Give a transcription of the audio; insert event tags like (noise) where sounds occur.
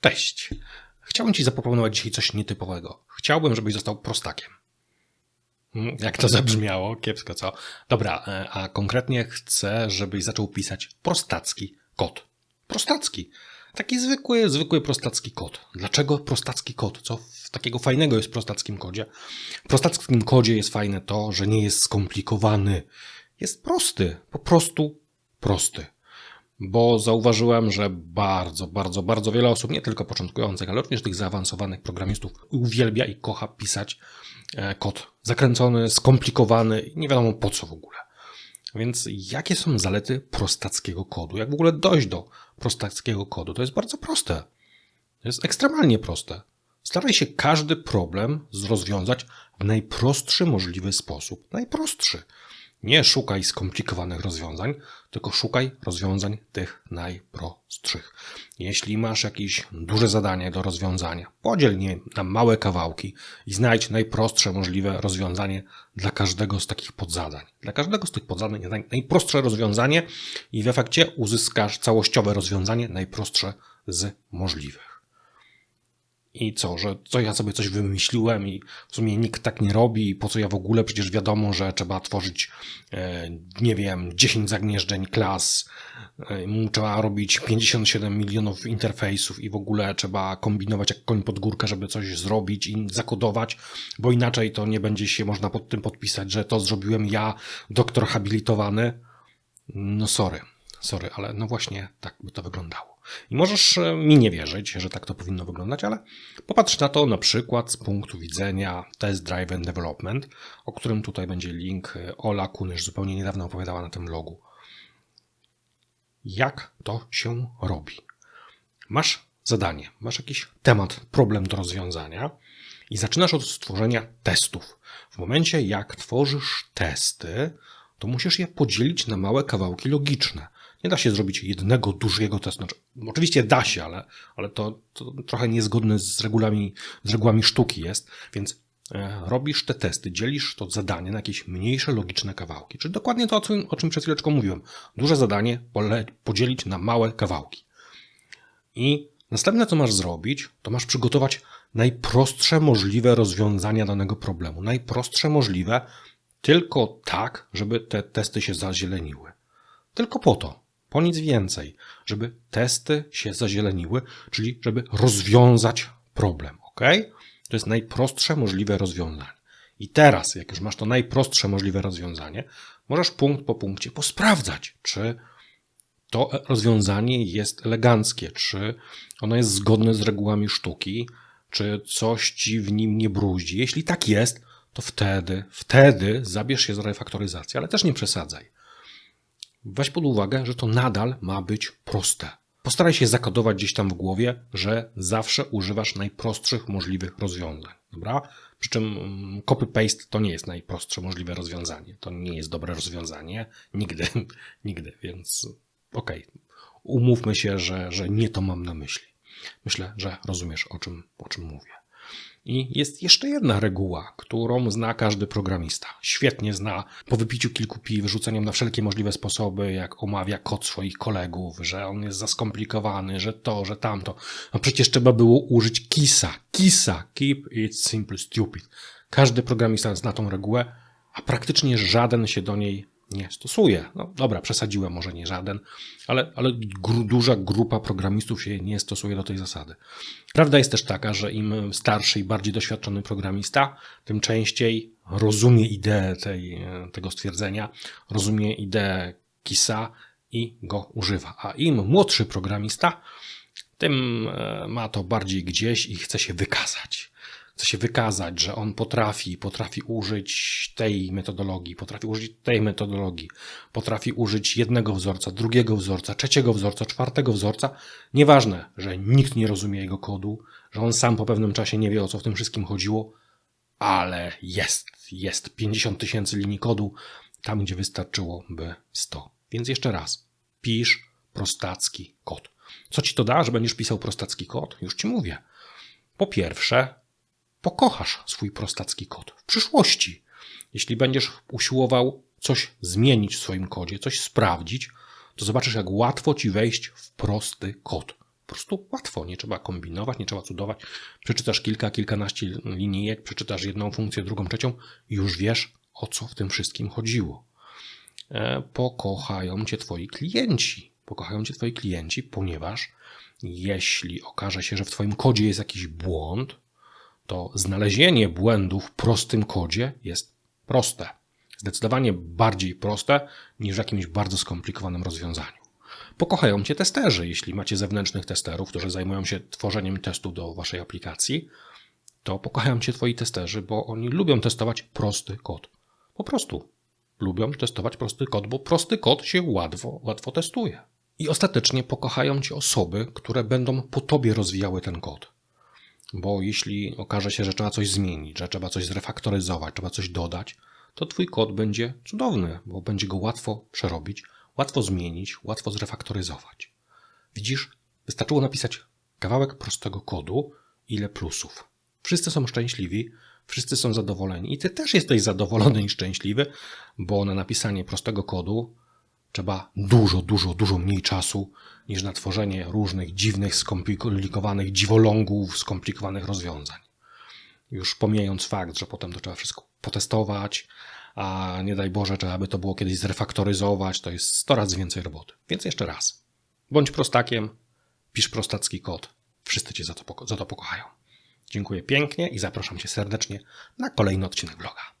Cześć. Chciałbym Ci zaproponować dzisiaj coś nietypowego. Chciałbym, żebyś został prostakiem. Hmm, Jak to zabrzmiało? Kiepsko, co? Dobra, e, a konkretnie chcę, żebyś zaczął pisać prostacki kod. Prostacki. Taki zwykły, zwykły prostacki kod. Dlaczego prostacki kod? Co takiego fajnego jest w prostackim kodzie? W prostackim kodzie jest fajne to, że nie jest skomplikowany. Jest prosty. Po prostu prosty bo zauważyłem, że bardzo, bardzo, bardzo wiele osób, nie tylko początkujących, ale również tych zaawansowanych programistów, uwielbia i kocha pisać e, kod zakręcony, skomplikowany nie wiadomo po co w ogóle. Więc jakie są zalety prostackiego kodu? Jak w ogóle dojść do prostackiego kodu? To jest bardzo proste. To jest ekstremalnie proste. Staraj się każdy problem rozwiązać w najprostszy możliwy sposób. Najprostszy. Nie szukaj skomplikowanych rozwiązań, tylko szukaj rozwiązań tych najprostszych. Jeśli masz jakieś duże zadanie do rozwiązania, podziel je na małe kawałki i znajdź najprostsze możliwe rozwiązanie dla każdego z takich podzadań. Dla każdego z tych podzadań najprostsze rozwiązanie i w efekcie uzyskasz całościowe rozwiązanie najprostsze z możliwych. I co, że co ja sobie coś wymyśliłem i w sumie nikt tak nie robi po co ja w ogóle, przecież wiadomo, że trzeba tworzyć, e, nie wiem, 10 zagnieżdżeń klas, e, trzeba robić 57 milionów interfejsów i w ogóle trzeba kombinować jak koń pod górkę, żeby coś zrobić i zakodować, bo inaczej to nie będzie się można pod tym podpisać, że to zrobiłem ja, doktor habilitowany. No sorry, sorry, ale no właśnie tak by to wyglądało. I możesz e, mi nie wierzyć, że tak to powinno wyglądać, ale popatrz na to na przykład z punktu widzenia Test Drive and Development, o którym tutaj będzie link. E, Ola Kunysz zupełnie niedawno opowiadała na tym blogu. Jak to się robi? Masz zadanie, masz jakiś temat, problem do rozwiązania i zaczynasz od stworzenia testów. W momencie, jak tworzysz testy, to musisz je podzielić na małe kawałki logiczne. Nie da się zrobić jednego dużego testu. Znaczy, oczywiście da się, ale, ale to, to trochę niezgodne z regułami, z regułami sztuki jest, więc e, robisz te testy, dzielisz to zadanie na jakieś mniejsze, logiczne kawałki. Czyli dokładnie to, o czym, o czym przed chwileczką mówiłem. Duże zadanie podzielić na małe kawałki. I następne, co masz zrobić, to masz przygotować najprostsze możliwe rozwiązania danego problemu. Najprostsze możliwe, tylko tak, żeby te testy się zazieleniły. Tylko po to. Po nic więcej, żeby testy się zazieleniły, czyli żeby rozwiązać problem. Ok? To jest najprostsze możliwe rozwiązanie. I teraz, jak już masz to najprostsze możliwe rozwiązanie, możesz punkt po punkcie posprawdzać, czy to rozwiązanie jest eleganckie, czy ono jest zgodne z regułami sztuki, czy coś ci w nim nie bruździ. Jeśli tak jest, to wtedy, wtedy zabierz się za refaktoryzację, ale też nie przesadzaj. Weź pod uwagę, że to nadal ma być proste. Postaraj się zakodować gdzieś tam w głowie, że zawsze używasz najprostszych możliwych rozwiązań. Dobra? Przy czym mm, copy-paste to nie jest najprostsze możliwe rozwiązanie. To nie jest dobre rozwiązanie. Nigdy, (laughs) nigdy, więc okej. Okay. Umówmy się, że, że nie to mam na myśli. Myślę, że rozumiesz o czym, o czym mówię. I jest jeszcze jedna reguła, którą zna każdy programista. Świetnie zna po wypiciu kilku piw, rzuceniem na wszelkie możliwe sposoby, jak omawia kod swoich kolegów, że on jest za skomplikowany, że to, że tamto. No przecież trzeba było użyć KISA. KISA. Keep it simple stupid. Każdy programista zna tą regułę, a praktycznie żaden się do niej nie stosuje. No dobra, przesadziłem, może nie żaden, ale, ale gru, duża grupa programistów się nie stosuje do tej zasady. Prawda jest też taka, że im starszy i bardziej doświadczony programista, tym częściej rozumie ideę tej, tego stwierdzenia, rozumie ideę KISA i go używa. A im młodszy programista, tym e, ma to bardziej gdzieś i chce się wykazać chce się wykazać, że on potrafi, potrafi użyć tej metodologii, potrafi użyć tej metodologii, potrafi użyć jednego wzorca, drugiego wzorca, trzeciego wzorca, czwartego wzorca. Nieważne, że nikt nie rozumie jego kodu, że on sam po pewnym czasie nie wie o co w tym wszystkim chodziło, ale jest, jest 50 tysięcy linii kodu tam, gdzie wystarczyłoby 100. Więc jeszcze raz, pisz prostacki kod. Co ci to da, że będziesz pisał prostacki kod? Już ci mówię. Po pierwsze, pokochasz swój prostacki kod w przyszłości. Jeśli będziesz usiłował coś zmienić w swoim kodzie, coś sprawdzić, to zobaczysz, jak łatwo ci wejść w prosty kod. prostu łatwo, nie trzeba kombinować, nie trzeba cudować. Przeczytasz kilka, kilkanaście linijek, przeczytasz jedną funkcję, drugą, trzecią już wiesz, o co w tym wszystkim chodziło. E, Pokochają cię twoi klienci. Pokochają cię twoi klienci, ponieważ jeśli okaże się, że w twoim kodzie jest jakiś błąd, to znalezienie błędu w prostym kodzie jest proste. Zdecydowanie bardziej proste niż w jakimś bardzo skomplikowanym rozwiązaniu. Pokochają cię testerzy. Jeśli macie zewnętrznych testerów, którzy zajmują się tworzeniem testu do waszej aplikacji, to pokochają cię twoi testerzy, bo oni lubią testować prosty kod. Po prostu lubią testować prosty kod, bo prosty kod się łatwo, łatwo testuje. I ostatecznie pokochają cię osoby, które będą po tobie rozwijały ten kod. Bo jeśli okaże się, że trzeba coś zmienić, że trzeba coś zrefaktoryzować, trzeba coś dodać, to twój kod będzie cudowny, bo będzie go łatwo przerobić, łatwo zmienić, łatwo zrefaktoryzować. Widzisz, wystarczyło napisać kawałek prostego kodu, ile plusów. Wszyscy są szczęśliwi, wszyscy są zadowoleni i ty też jesteś zadowolony i szczęśliwy, bo na napisanie prostego kodu trzeba dużo, dużo, dużo mniej czasu niż na tworzenie różnych dziwnych, skomplikowanych dziwolągów, skomplikowanych rozwiązań. Już pomijając fakt, że potem to trzeba wszystko potestować, a nie daj Boże, trzeba by to było kiedyś zrefaktoryzować, to jest 100 razy więcej roboty. Więc jeszcze raz. Bądź prostakiem, pisz prostacki kod. Wszyscy cię za to, poko- za to pokochają. Dziękuję pięknie i zapraszam cię serdecznie na kolejny odcinek vloga.